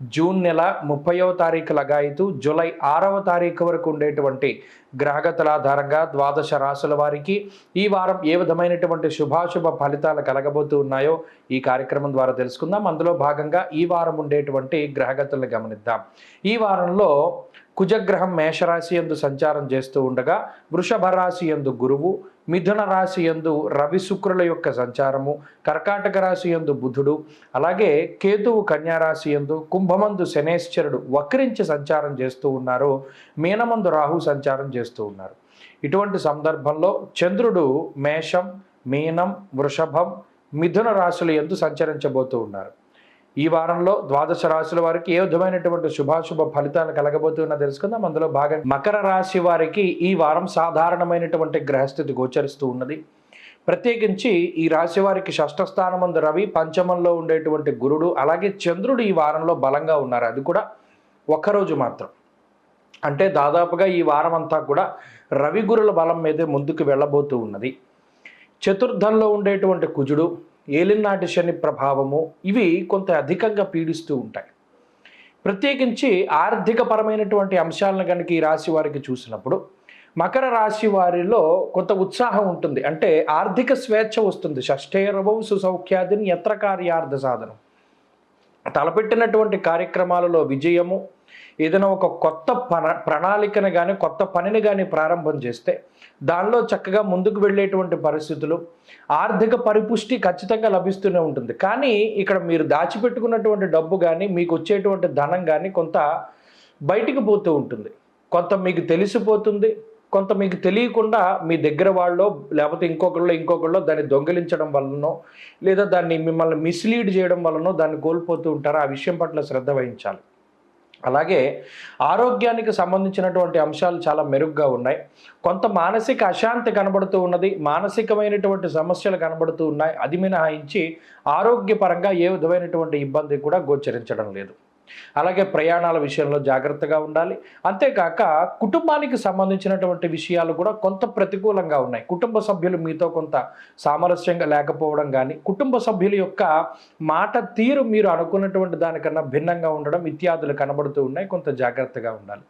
June నెల ముప్పైవ తారీఖు లగాయితూ జూలై ఆరవ తారీఖు వరకు ఉండేటువంటి గ్రహగతుల ఆధారంగా ద్వాదశ రాశుల వారికి ఈ వారం ఏ విధమైనటువంటి శుభాశుభ ఫలితాలు కలగబోతూ ఉన్నాయో ఈ కార్యక్రమం ద్వారా తెలుసుకుందాం. అందులో భాగంగా ఈ వారం ఉండేటువంటి గ్రహగతులను గమనిద్దాం. ఈ వారంలో కుజగ్రహం మేషరాశి ఎందు సంచారం చేస్తూ ఉండగా వృషభ రాశి ఎందు గురువు మిథున రాశి ఎందు రవి శుక్రుల యొక్క సంచారము కర్కాటక రాశి ఎందు బుధుడు అలాగే కేతువు కన్యారాశి ఎందు కుంభమందు శనేశ్వరుడు వక్రించి సంచారం చేస్తూ ఉన్నారు. మీనమందు రాహు సంచారం చేస్తూ ఉన్నారు. ఇటువంటి సందర్భంలో చంద్రుడు మేషం మీనం వృషభం మిథున రాశుల ఎందు సంచరించబోతూ ఉన్నారు. ఈ వారంలో ద్వాదశ రాశుల వారికి ఏ విధమైనటువంటి శుభాశుభ ఫలితాలు కలగబోతున్నా తెలుసుకుందాం. అందులో భాగం మకర రాశి వారికి ఈ వారం సాధారణమైనటువంటి గ్రహస్థితి గోచరిస్తూ ఉన్నది. ప్రత్యేకించి ఈ రాశి వారికి షష్ఠస్థానమందు రవి పంచమంలో ఉండేటువంటి గురుడు అలాగే చంద్రుడు ఈ వారంలో బలంగా ఉన్నారు. అది కూడా ఒక్కరోజు మాత్రం. అంటే దాదాపుగా ఈ వారం అంతా కూడా రవి గురుల బలం మీదే ముందుకు వెళ్ళబోతూ ఉన్నది. చతుర్థంలో ఉండేటువంటి కుజుడు ఏలినాటి శని ప్రభావము ఇవి కొంత అధికంగా పీడిస్తూ ఉంటాయి. ప్రత్యేకించి ఆర్థికపరమైనటువంటి అంశాలను కనుక ఈ రాశి వారికి చూసినప్పుడు మకర రాశి వారిలో కొంత ఉత్సాహం ఉంటుంది. అంటే ఆర్థిక స్వేచ్ఛ వస్తుంది. షష్ఠేరవం సుసౌఖ్యాదిని యత్ర కార్యార్థ సాధనం. తలపెట్టినటువంటి కార్యక్రమాలలో విజయము ఏదైనా ఒక కొత్త పన ప్రణాళికను కానీ కొత్త పనిని కానీ ప్రారంభం చేస్తే దానిలో చక్కగా ముందుకు వెళ్ళేటువంటి పరిస్థితులు ఆర్థిక పరిపుష్టి ఖచ్చితంగా లభిస్తూనే ఉంటుంది. కానీ ఇక్కడ మీరు దాచిపెట్టుకున్నటువంటి డబ్బు కానీ మీకు వచ్చేటువంటి ధనం కానీ కొంత బయటికి పోతూ ఉంటుంది. కొంత మీకు తెలిసిపోతుంది. కొంత మీకు తెలియకుండా మీ దగ్గర వాళ్ళో లేకపోతే ఇంకొకళ్ళు ఇంకొకళ్ళు దాన్ని దొంగిలించడం వలనో లేదా దాన్ని మిమ్మల్ని మిస్లీడ్ చేయడం వలనో దాన్ని కోల్పోతూ ఉంటారు. ఆ విషయం పట్ల శ్రద్ధ వహించాలి. అలాగే ఆరోగ్యానికి సంబంధించినటువంటి అంశాలు చాలా మెరుగ్గా ఉన్నాయి. కొంత మానసిక అశాంతి కనబడుతూ ఉన్నది. మానసికమైనటువంటి సమస్యలు కనబడుతూ ఉన్నాయి. అది మినహాయించి ఆరోగ్యపరంగా ఏ విధమైనటువంటి ఇబ్బంది కూడా గోచరించడం లేదు. అలాగే ప్రయాణాల విషయంలో జాగ్రత్తగా ఉండాలి. అంతేకాక కుటుంబానికి సంబంధించినటువంటి విషయాలు కూడా కొంత ప్రతికూలంగా ఉన్నాయి. కుటుంబ సభ్యులు మీతో కొంత సామరస్యంగా లేకపోవడం కానీ కుటుంబ సభ్యుల యొక్క మాట తీరు మీరు అనుకున్నటువంటి దానికన్నా భిన్నంగా ఉండడం ఇత్యాదులు కనబడుతూ ఉన్నాయి. కొంత జాగ్రత్తగా ఉండాలి.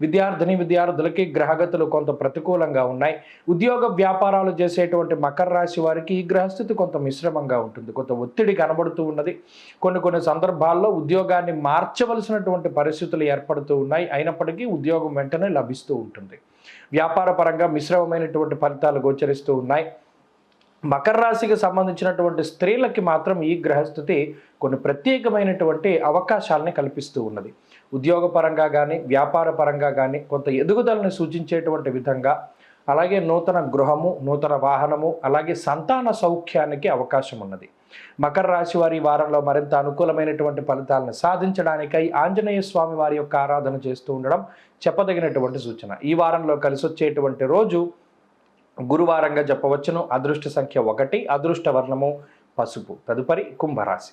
విద్యార్థిని విద్యార్థులకి గ్రహగతులు కొంత ప్రతికూలంగా ఉన్నాయి. ఉద్యోగ వ్యాపారాలు చేసేటువంటి మకర రాశి వారికి ఈ గ్రహస్థితి కొంత మిశ్రమంగా ఉంటుంది. కొంత ఒత్తిడి కనబడుతూ ఉన్నది. కొన్ని కొన్ని సందర్భాల్లో ఉద్యోగాన్ని మార్చవలసినటువంటి పరిస్థితులు ఏర్పడుతూ ఉన్నాయి. అయినప్పటికీ ఉద్యోగం వెంటనే లభిస్తూ ఉంటుంది. వ్యాపార పరంగా మిశ్రమమైనటువంటి ఫలితాలు గోచరిస్తూ ఉన్నాయి. మకర రాశికి సంబంధించినటువంటి స్త్రీలకి మాత్రం ఈ గ్రహస్థితి కొన్ని ప్రత్యేకమైనటువంటి అవకాశాలని కల్పిస్తూ ఉన్నది. ఉద్యోగపరంగా కానీ వ్యాపార పరంగా కానీ కొంత ఎదుగుదలని సూచించేటువంటి విధంగా అలాగే నూతన గృహము నూతన వాహనము అలాగే సంతాన సౌఖ్యానికి అవకాశం ఉన్నది. మకర రాశి వారి వారంలో మరింత అనుకూలమైనటువంటి ఫలితాలను సాధించడానికై ఆంజనేయ స్వామి వారి యొక్క ఆరాధన చేస్తూ ఉండడం చెప్పదగినటువంటి సూచన. ఈ వారంలో కలిసి వచ్చేటువంటి రోజు గురువారంగా చెప్పవచ్చును అదృష్ట సంఖ్య ఒకటి అదృష్ట వర్ణము పసుపు. తదుపరి కుంభరాశి.